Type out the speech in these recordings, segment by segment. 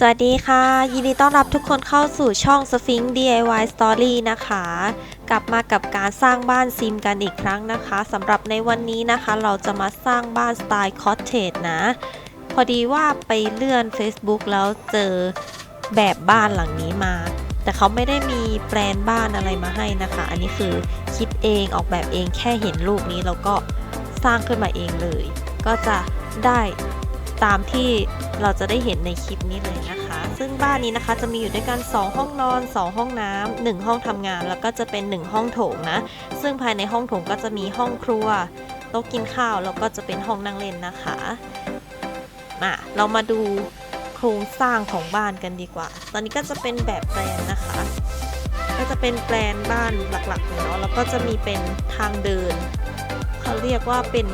สวัสดีค่ะ ยินดีต้อนรับทุกคนเข้าสู่ช่อง Sphinx DIY Story นะคะ กลับมากับการสร้างบ้านซิมกันอีกครั้งนะคะสำหรับในวันนี้นะคะ เราจะมาสร้างบ้านสไตล์คอ t เทจนะ พอดีว่าไปเลื่อน Facebook แล้วเจอแบบบ้านหลังนี้มา แต่เขาไม่ได้มีแปลนบ้านอะไรมาให้นะคะ อันนี้คือคิดเองออกแบบเองแค่เห็นรูปนี้แล้วก็สร้างขึ้นมาเองเลย ก็จะได้ ตามที่เราจะได้เห็นในคลิปนี้เลยนะคะ ซึ่งบ้านนี้นะคะจะมีอยู่ด้วยกัน 2 ห้องนอน 2 ห้องน้ำ1ห้องทำงาน แล้วก็จะเป็น 1 ห้องโถงนะ ซึ่งภายในห้องโถงก็จะมีห้องครัวโต๊ะกินข้าวแล้วก็จะเป็นห้องนั่งเล่นนะคะมาเรามาดูโครงสร้างของบ้านกันดีกว่า ตอนนี้ก็จะเป็นแบบแปลนนะคะ ก็จะเป็นแปลนบ้านหลักๆเนาะแล้วก็จะมีเป็นทางเดิน เขาเรียกว่าเป็น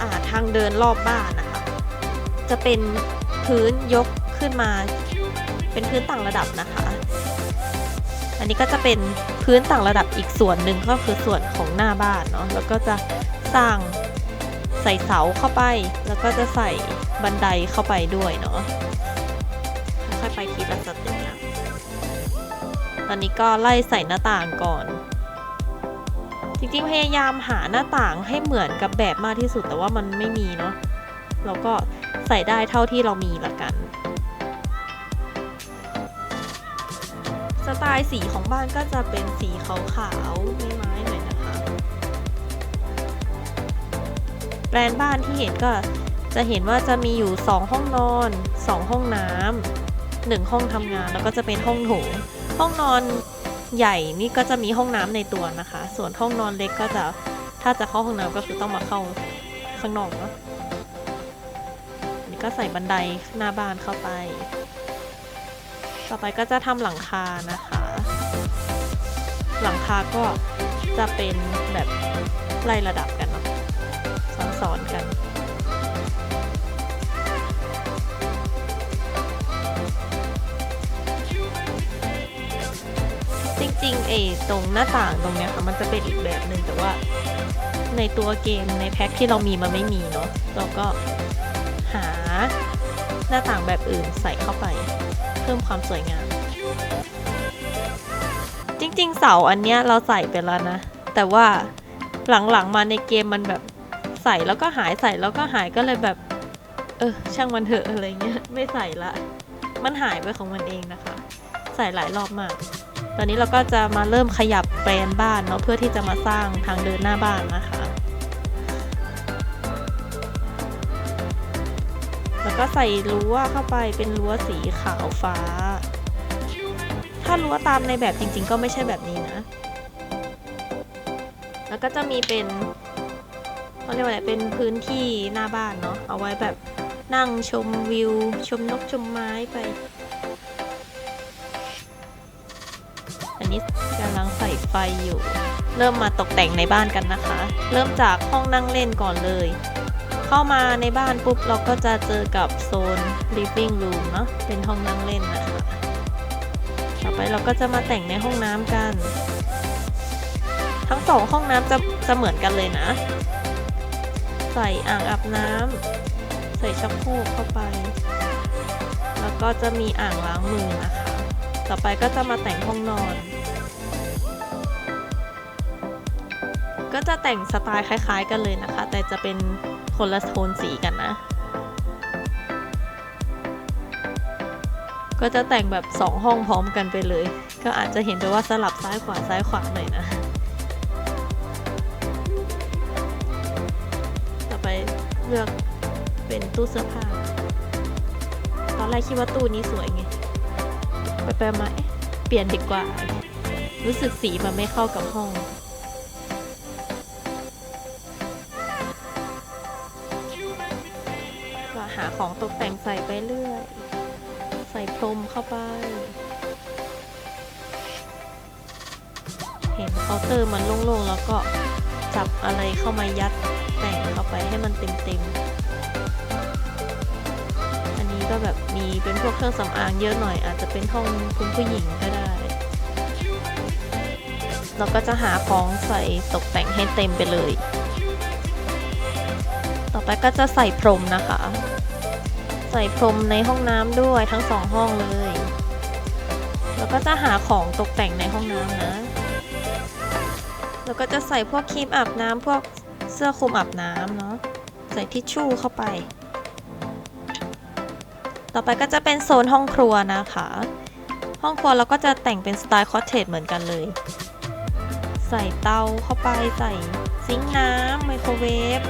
อ่าทางเดินรอบบ้านนะ จะเป็นพื้นยกขึ้นมา เป็นพื้นต่างระดับนะคะ อันนี้ก็จะเป็นพื้นต่างระดับอีกส่วนหนึ่งก็คือส่วนของหน้าบ้านเนาะแล้วก็จะสร้างใส่เสาเข้าไป แล้วก็จะใส่บันไดเข้าไปด้วยเนาะค่อยๆไปทีละสเต็ปนะตอนนี้ก็ไล่ใส่หน้าต่างก่อน จริงๆพยายามหาหน้าต่างให้เหมือนกับแบบมากที่สุดแต่ว่ามันไม่มีเนาะเราก็ ใส่ได้เท่าที่เรามีละกัน สไตล์สีของบ้านก็จะเป็นสีขาวๆไม้ๆหน่อยนะคะแปลนบ้านที่เห็นก็จะเห็นว่าจะมีอยู่ 2 ห้องนอน 2 ห้องน้ำหนึ่งห้องทำงานแล้วก็จะเป็นห้องโถงห้องนอนใหญ่นี่ก็จะมีห้องน้ำในตัวนะคะ ส่วนห้องนอนเล็กก็จะถ้าจะเข้าห้องน้ำก็คือต้องมาเข้าข้างนอกเนาะ ก็ใส่บันไดหน้าบ้านเข้าไป ต่อไปก็จะทำหลังคานะคะ หลังคาก็จะเป็นแบบไล่ระดับกันเนาะซ้อนๆกันจริงๆไอ้ตรงหน้าต่างตรงเนี้ยค่ะมันจะเป็นอีกแบบหนึ่งแต่ว่าในตัวเกมในแพ็คที่เรามีมันไม่มีเนาะเราก็ หาหน้าต่างแบบอื่นใส่เข้าไป เพิ่มความสวยงาม จริงๆ เสาอันเนี้ยเราใส่ไปแล้วนะ แต่ว่าหลังๆมาในเกมมันแบบใส่แล้วก็หายใส่แล้วก็หายก็เลยแบบ เออช่างมันเถอะอะไรเงี้ยไม่ใส่ละ มันหายไปของมันเองนะคะ ใส่หลายรอบมาก ตอนนี้เราก็จะมาเริ่มขยับแปลนบ้านเนาะเพื่อที่จะมาสร้างทางเดินหน้าบ้านนะคะ ก็ใส่รั้วเข้าไปเป็นรั้วสีขาวฟ้า ถ้ารั้วตามในแบบจริง ๆ ก็ไม่ใช่แบบนี้นะ แล้วก็จะมีเป็นเขาเรียกว่าอะไรเป็นพื้นที่หน้าบ้านเนาะเอาไว้แบบนั่งชมวิว ชมนกชมไม้ไป อันนี้กำลังใส่ไฟอยู่ เริ่มมาตกแต่งในบ้านกันนะคะ เริ่มจากห้องนั่งเล่นก่อนเลย เข้ามาในบ้านปุ๊บเราก็จะเจอกับโซน living room เนาะเป็นห้องนั่งเล่นนะคะต่อไปเราก็จะมาแต่งในห้องน้ำกัน ทั้งสองห้องน้ำจะจะเหมือนกันเลยนะ ใส่อ่างอาบน้ำใส่ชักโครกเข้าไป แล้วก็จะมีอ่างล้างมือนะคะ ต่อไปก็จะมาแต่งห้องนอน ก็จะแต่งสไตล์คล้าย ๆ กันเลยนะคะ แต่จะเป็นคนละโทนสีกันนะ ก็จะแต่งแบบสองห้องพร้อมกันไปเลย ก็อาจจะเห็นไปว่าสลับซ้ายขวาซ้ายขวาหน่อยนะ ต่อไปเลือกเป็นตู้เสื้อผ้า ตอนแรกคิดว่าตู้นี้สวยไง ไปไปมาเปลี่ยนดีกว่า รู้สึกสีมันไม่เข้ากับห้องาของตกแต่งใส่ไปเรื่อย ใส่พรมเข้าไป เห็นเคาน์เตอร์มันโล่งๆ แล้วก็จับอะไรเข้ามายัดแต่งเข้าไปให้มันเต็มๆ อันนี้ก็แบบมีเป็นพวกเครื่องสำอางเยอะหน่อย อาจจะเป็นห้องคุณผู้หญิงก็ได้ เราก็จะหาของใส่ตกแต่งให้เต็มไปเลยต่อไปก็จะใส่พรมนะคะ ใส่พรมในห้องน้ำด้วยทั้งสองห้องเลย แล้วก็จะหาของตกแต่งในห้องน้ำนะ แล้วก็จะใส่พวกครีมอาบน้ำพวกเสื้อคลุมอาบน้ำเนาะ ใส่ทิชชู่เข้าไป ต่อไปก็จะเป็นโซนห้องครัวนะคะ ห้องครัวเราก็จะแต่งเป็นสไตล์คอตเทจเหมือนกันเลย ใส่เตาเข้าไปใส่ซิงค์น้ำไมโครเวฟ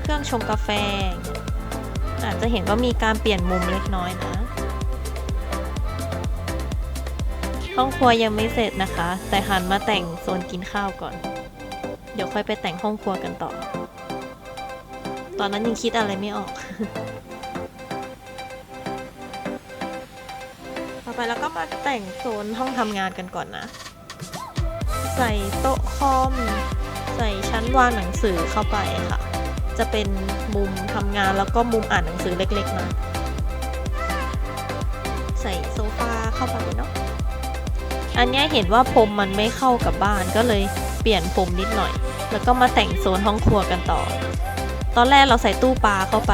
เครื่องชงกาแฟ อาจจะเห็นว่ามีการเปลี่ยนมุมเล็กน้อยนะ ห้องครัวยังไม่เสร็จนะคะ แต่หันมาแต่งโซนกินข้าวก่อน เดี๋ยวค่อยไปแต่งห้องครัวกันต่อ ตอนนั้นยังคิดอะไรไม่ออก ต่อไปเราก็มาแต่งโซนห้องทำงานกันก่อนนะ ใส่โต๊ะคอม ใส่ชั้นวางหนังสือเข้าไปค่ะ จะเป็นมุมทำงานแล้วก็มุมอ่านหนังสือเล็กๆนะใส่โซฟาเข้าไปเนาะอันนี้เห็นว่าพรมมันไม่เข้ากับบ้านก็เลยเปลี่ยนพรมนิดหน่อย แล้วก็มาแต่งโซนห้องครัวกันต่อ ตอนแรกเราใส่ตู้ปลาเข้าไป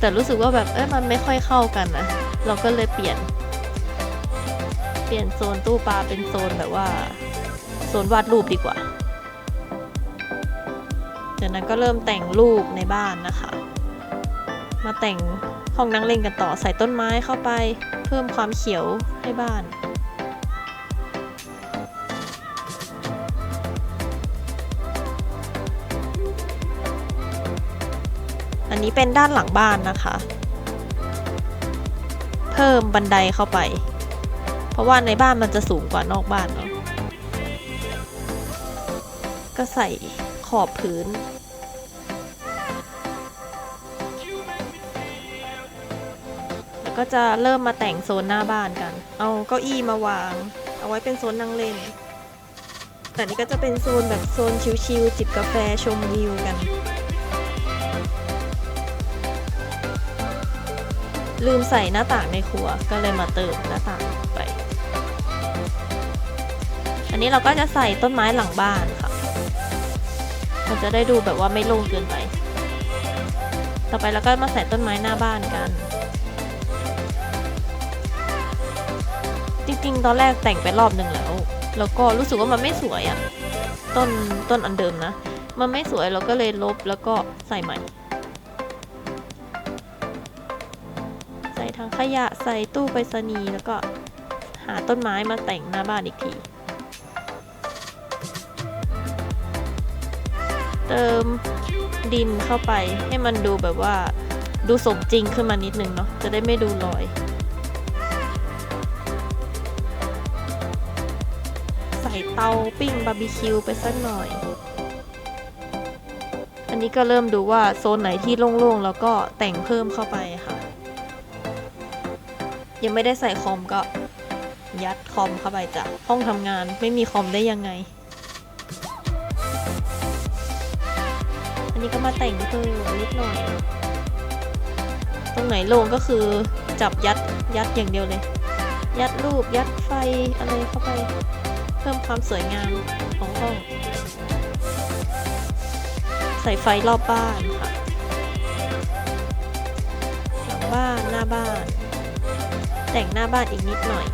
แต่รู้สึกว่าแบบเอ้ยมันไม่ค่อยเข้ากันนะเราก็เลยเปลี่ยน เปลี่ยนโซนตู้ปลาเป็นโซนแบบว่าโซนวาดรูปดีกว่า จากนั้นก็เริ่มแต่งรูปในบ้านนะคะ มาแต่งห้องนั่งเล่นกันต่อใส่ต้นไม้เข้าไป เพิ่มความเขียวให้บ้านอันนี้เป็นด้านหลังบ้านนะคะ เพิ่มบันไดเข้าไป เพราะว่าในบ้านมันจะสูงกว่านอกบ้านเนาะก็ใส่ขอบพื้น ก็จะเริ่มมาแต่งโซนหน้าบ้านกัน เอาเก้าอี้มาวาง เอาไว้เป็นโซนนั่งเล่น แต่นี่ก็จะเป็นโซนแบบโซนชิลๆจิบกาแฟชมวิวกัน ลืมใส่หน้าต่างในครัว ก็เลยมาเติมหน้าต่างไป อันนี้เราก็จะใส่ต้นไม้หลังบ้านค่ะ มันจะได้ดูแบบว่าไม่โล่งเกินไป ต่อไปเราก็มาใส่ต้นไม้หน้าบ้านกัน ริง ๆ ตอนแรกแต่งไปรอบหนึ่งแล้ว แล้วก็รู้สึกว่ามันไม่สวยอะ่ะ ต้นต้นอันเดิมนะ มันไม่สวยเราก็เลยลบแล้วก็ใส่ใหม่ ใส่ทั้งขยะใส่ตู้ไปรษณีย์แล้วก็หาต้นไม้มาแต่งหน้าบ้านอีกที เติมดินเข้าไปให้มันดูแบบว่าดูสมจริงขึ้นมานิดนึงเนาะจะได้ไม่ดูลอย เตาปิ้งบาร์บีคิวไปสักหน่อย อันนี้ก็เริ่มดูว่าโซนไหนที่โล่งๆ แล้วก็แต่งเพิ่มเข้าไปค่ะ ยังไม่ได้ใส่คอมก็ยัดคอมเข้าไปจ้ะ ห้องทำงานไม่มีคอมได้ยังไง อันนี้ก็มาแต่งเพิ่มนิดหน่อย ตรงไหนโล่งก็คือจับยัดยัดอย่างเดียวเลย ยัดรูปยัดไฟอะไรเข้าไป พิ่มความสวยงามของห้อง ใส่ไฟรอบบ้านค่ะหลังบ้านหน้าบ้าน แต่งหน้าบ้านอีกนิดหน่อย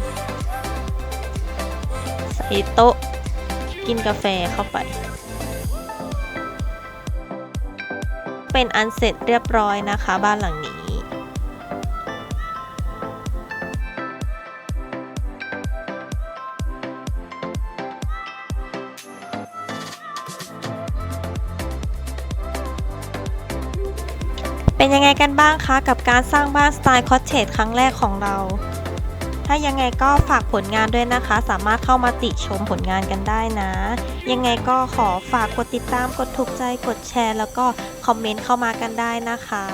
ใส่โต๊ะ กินกาแฟเข้าไป เป็นอันเสร็จเรียบร้อยนะคะ บ้านหลังนี้ เป็นยังไงกันบ้างคะกับการสร้างบ้านสไตล์คอ t เทจครั้งแรกของเรา ถ้ายังไงก็ฝากผลงานด้วยนะคะ สามารถเข้ามาติชมผลงานกันได้นะ ยังไงก็ขอฝากกดติดตามกดถูกใจกดแชร์ แล้วก็คอมเมนต์เข้ามากันได้นะคะ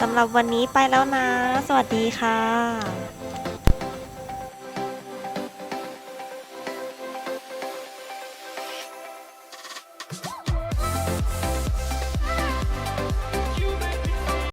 สำหรับวันนี้ไปแล้วนะ สวัสดีค่ะ